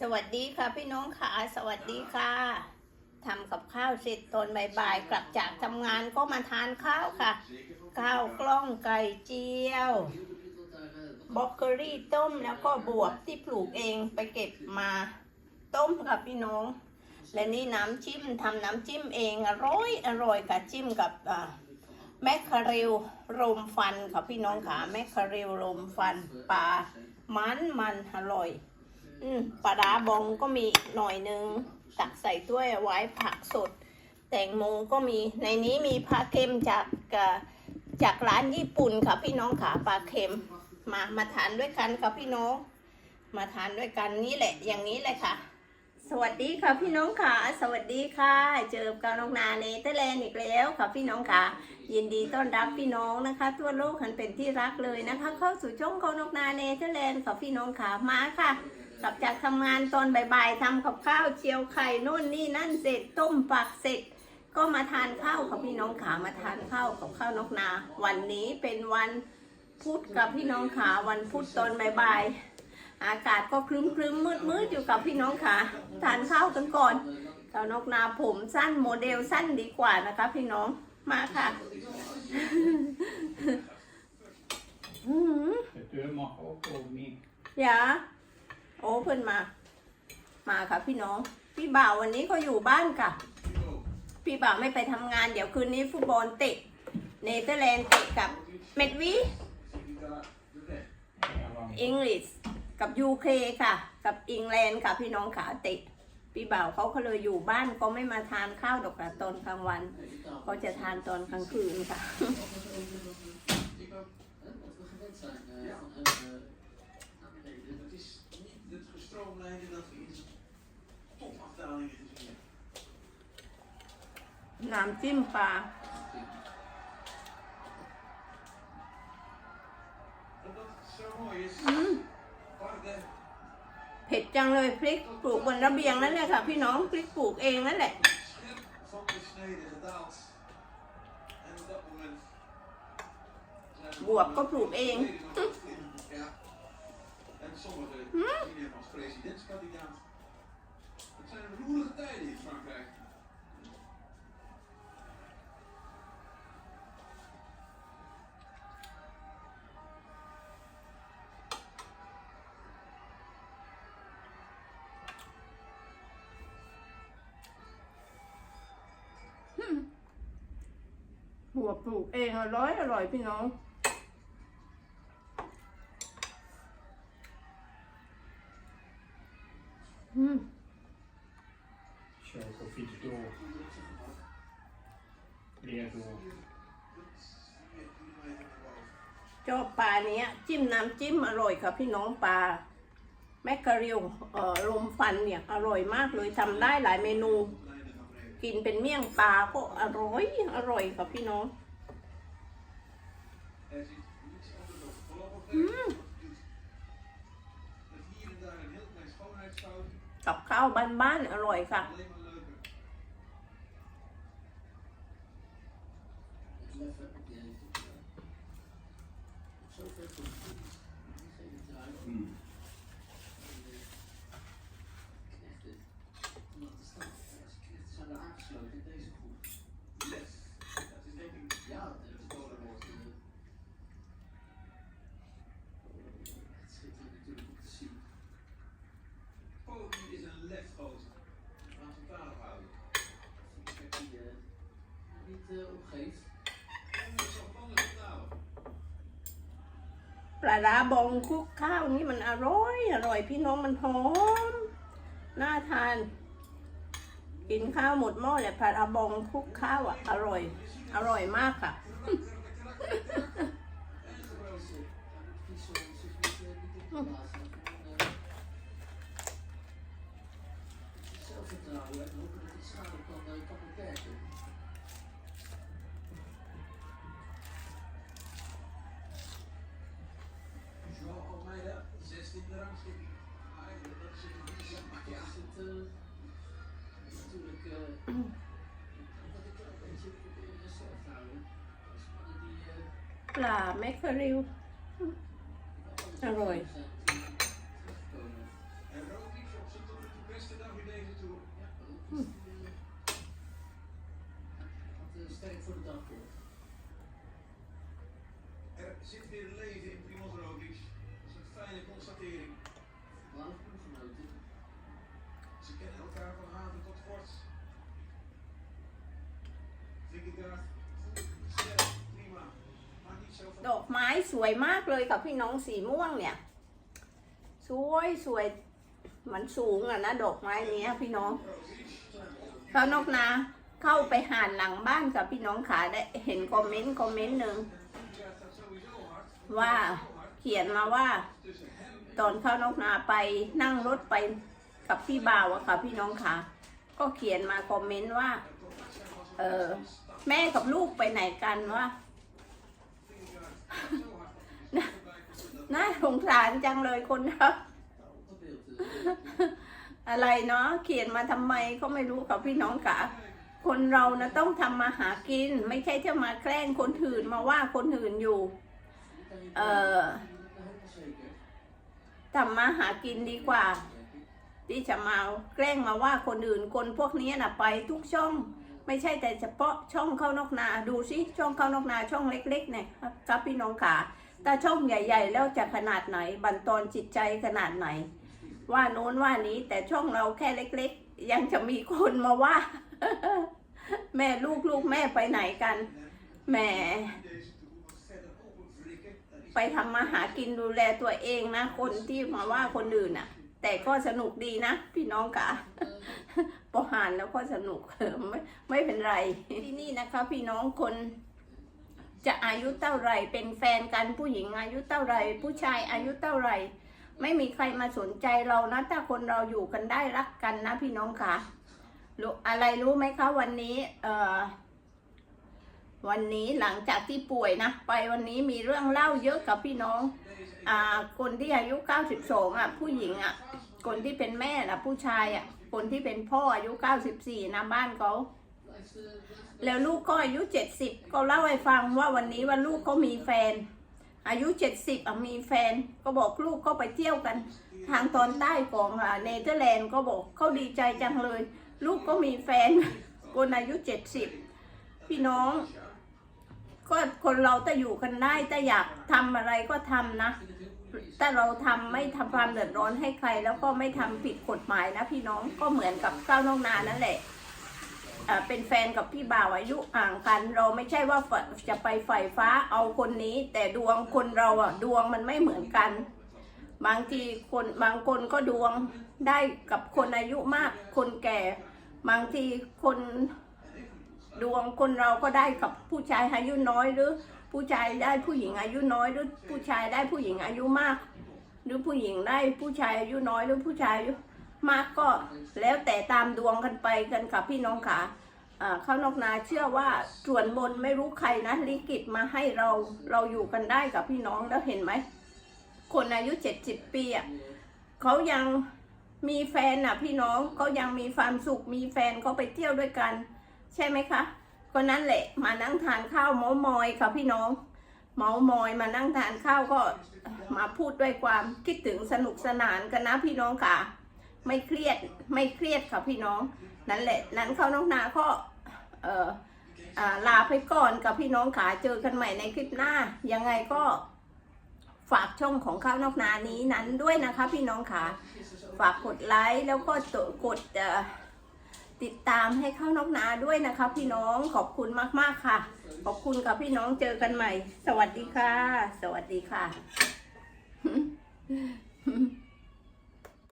สวัสดีค่ะพี่น้องค่ะ สวัสดีค่ะทำกับข้าวเสร็จตอนบ่ายๆกลับจากทำงานก็มาทานข้าวค่ะ ข้าวกล้องไก่เจียวบล็อกเกอรี่ต้มแล้วก็บวบที่ปลูกเองไปเก็บมาต้มค่ะพี่น้อง และนี่น้ำจิ้มทำน้ำจิ้มเองอร่อยอร่อยค่ะจิ้มกับแมคคาเรลรมฟันค่ะพี่น้องค่ะแมคคาเรลรมฟันปลามันมันอร่อย อืมปลาร้าบองก็มีหน่อยนึงตักใส่ถ้วยไว้ผักสด แตงโมก็มีในนี้มีปลาเค็มจากจากร้านญี่ปุ่นค่ะพี่น้องค่ะปลาเค็มมามาทานด้วยกันค่ะพี่น้อง มาทานด้วยกันนี่แหละ อย่างนี้เลยค่ะ สวัสดีค่ะพี่น้องค่ะ สวัสดีค่ะ เจอกับน้องนาเนเธอร์แลนด์อีกแล้วค่ะพี่น้องค่ะ ยินดีต้อนรับพี่น้องนะคะ ทั่วโลกหันเป็นที่รักเลยนะคะ เข้าสู่ช่องของนกนาเนเธอร์แลนด์ค่ะพี่น้องค่ะมาค่ะ กลับจากทำงานตอนบ่ายๆทำกับข้าวเจียวไข่นู่นนี่นั่นเสร็จต้มปักเสร็จ ก็มาทานข้าวกับพี่น้องขามาทานข้าวกับข้าวนกนา วันนี้เป็นวันพุธกับพี่น้องขาวันพุธตอนบ่ายๆอากาศก็ครึ้มครึ้มมืดมืดๆอยู่กับพี่น้องขาทานข้าวกันก่อนข้าวนกนาผมสั้นโมเดลสั้นดีกว่านะคะ พี่น้องมาค่ะอืม Het โอ้เพิ่นมา มาค่ะพี่น้อง พี่บ่าววันนี้เขาอยู่บ้านค่ะ พี่บ่าวไม่ไปทำงานเดี๋ยวคืนนี้ฟุตบอลเตะเนเธอร์แลนด์เตะกับเมดวีอังกฤษกับยูเคค่ะ กับอังแลนด์ค่ะพี่น้องขาเตะพี่บ่าวเขาก็เลยอยู่บ้านก็ไม่มาทานข้าวดอกค่ะตอนกลางวันเขาจะทานตอนกลางคืนค่ะ น้ำจิ้มปลา Omdat het zo mooi is. อืม Parden เผ็ดจังเลยพริกปลูกบนระเบียงนั่นแหละค่ะ พี่น้องพริกปลูกเองนั่นแหละ scherp van de snede gedaald. En op dat moment. zijn er บวบก็ปลูกเอง volledig nog in. Ja. En sommigen zien hem als presidentskandidaat. Het zijn roerige tijden in Frankrijk. หัวปลูกเองอร่อยอร่อยพี่น้อง อืม Chocofiets door. Leer door. ชอบปลาเนี้ย จิ้มน้ำจิ้มอร่อยค่ะพี่น้องปลาแมคคาเรลเอ่อลมฟันเนี่ย อร่อยมากเลยทำได้หลายเมนู กินเป็นเมี่ยงปลาก็อร่อยอร่อยค่ะพี่น้องกับข้าวบ้านๆอร่อยค่ะ ปลาร้าบองคลุกข้าวนี่มันอร่อย อร่อยพี่น้องมันหอม น่าทาน กินข้าวหมดหม้อเลยปลาร้าบองคลุกข้าวอะ อร่อย อร่อยมากค่ะ Zelfvertrouwen en ook dat het schade kan, kan beperken. Ja, mee vernieuw. En rotjes op z'n tot het beste dag in deze toe. Ja, wat de sterk voor de dag hoor. Er zit weer een leven in prima ropis. Dat is een fijne constatering. Blauw van Ze kennen elkaar van haven tot kort. Vind ik daar. ดอกไม้สวยมากเลยค่ะพี่น้องสีม่วงเนี่ย สวยสวยมันสูงอะนะดอกไม้เนี้ยพี่น้องเขานกนาเข้าไปหานหลังบ้านกับพี่น้องขาได้เห็นคอมเมนต์คอมเมนต์หนึ่งว่าเขียนมาว่า ตอนเข้านกนาไปนั่งรถไปกับพี่บ่าวอะค่ะพี่น้องขาก็เขียนมาคอมเมนต์ว่า เออแม่กับลูกไปไหนกันวะ น่าสงสารจังเลยคนนะอะไรเนาะเขียนมาทำไมก็ไม่รู้ค่ะพี่น้องค่ะ คนเรานะต้องทำมาหากิน ไม่ใช่จะมาแกล้งคนอื่นมาว่าคนอื่นอยู่ die kan je Eh. dat helemaal zeker. ทำมาหากินดีกว่า ที่จะมาแกล้งมาว่าคนอื่นคนพวกนี้น่ะไปทุกช่อง ไม่ใช่แต่เฉพาะช่องเข้านอกนาดูสิช่องเข้านอกนาช่องเล็กๆเนี่ยครับพี่น้องขาถ้าช่องใหญ่ ๆ แล้วจะขนาดไหน บันทอนจิตใจขนาดไหน ว่าโน้นว่านี้แต่ช่องเราแค่เล็ก ๆ ยังจะมีคนมาว่า แม่ลูกลูกแม่ไปไหนกันแหมไปทำมาหากินดูแลตัวเองนะ คนที่มาว่าคนอื่นอะ แต่ก็สนุกดีนะ พี่น้องกะพอหานแล้วก็สนุกไม่ไม่เป็นไร ที่นี่นะคะ พี่น้องคนจะอายุเท่าไหร่เป็นแฟนกันผู้หญิงอายุเท่าไหร่ผู้ชายอายุเท่าไหร่ไม่มีใครมาสนใจเรานะ ถ้าคนเราอยู่กันได้รักกันนะ พี่น้องค่ะรู้อะไรรู้ไหมคะวันนี้ เอ่อวันนี้หลังจากที่ป่วยนะ ไปวันนี้มีเรื่องเล่าเยอะกับพี่น้องอ่า คนที่อายุ 92อะผู้หญิงอะคนที่เป็นแม่นะผู้ชายอะคนที่เป็นพ่ออายุ 94นะบ้านเขาแล้วลูกก็อายุ 70 ก็เล่าให้ฟังว่าวันนี้ว่าลูกเขามีแฟน อายุ 70อะมีแฟนก็บอกลูกก็ไปเที่ยวกัน ทางตอนใต้ของเนเธอร์แลนด์ก็บอกเขาดีใจจังเลย ลูกก็มีแฟนคนอายุ 70 พี่น้อง ก็คนเราถ้าอยู่กันได้ถ้าอยากทำอะไรก็ทำนะ ถ้าเราทำไม่ทำความเดือดร้อนให้ใคร แล้วก็ไม่ทำผิดกฎหมายนะพี่น้องก็เหมือนกับก้าวนอกนานั่นแหละอ่าเป็นแฟนกับพี่บ่าวอายุห่างกัน เราไม่ใช่ว่าจะไปไฟฟ้าเอาคนนี้ แต่ดวงคนเราอะดวงมันไม่เหมือนกัน บางทีคนบางคนก็ดวงได้กับคนอายุมาก คนแก่ บางทีคนดวงคนเราก็ได้กับผู้ชายอายุน้อยหรือ ผู้ชายได้ผู้หญิงอายุน้อยหรือผู้ชายได้ผู้หญิงอายุมาก หรือผู้หญิงได้ผู้ชายอายุน้อยหรือผู้ชายอายุมากก็แล้วแต่ตามดวงกันไปกันกับพี่น้องขาอ่าเข้านอกนาเชื่อว่าส่วนบนไม่รู้ใครนะลิขิตมาให้เราเราอยู่กันได้กับพี่น้องแล้วเห็นไหมคนอายุเจ็ดสิบปีอะเขายังมีแฟนอะพี่น้องเขายังมีความสุขมีแฟนเขาไปเที่ยวด้วยกัน ใช่ไหมคะ ก็นั่นแหละ มานั่งทานข้าวเมามอยค่ะพี่น้อง เมามอยมานั่งทานข้าวก็มาพูดด้วยความคิดถึงสนุกสนานกันนะพี่น้องค่ะ ไม่เครียดไม่เครียดค่ะพี่น้อง นั่นแหละ นั้นเขาน้องนาก็เอ่อลาไปก่อนกับพี่น้องขาเจอกันใหม่ในคลิปหน้า ยังไงก็ฝากช่องของข้าวนอกนานี้นั้นด้วยนะคะพี่น้องขาฝากกดไลค์แล้วก็กด ติดตามให้เข้านอกนาด้วยนะคะ พี่น้องขอบคุณมากๆค่ะ ขอบคุณกับพี่น้องเจอกันใหม่ สวัสดีค่ะ สวัสดีค่ะ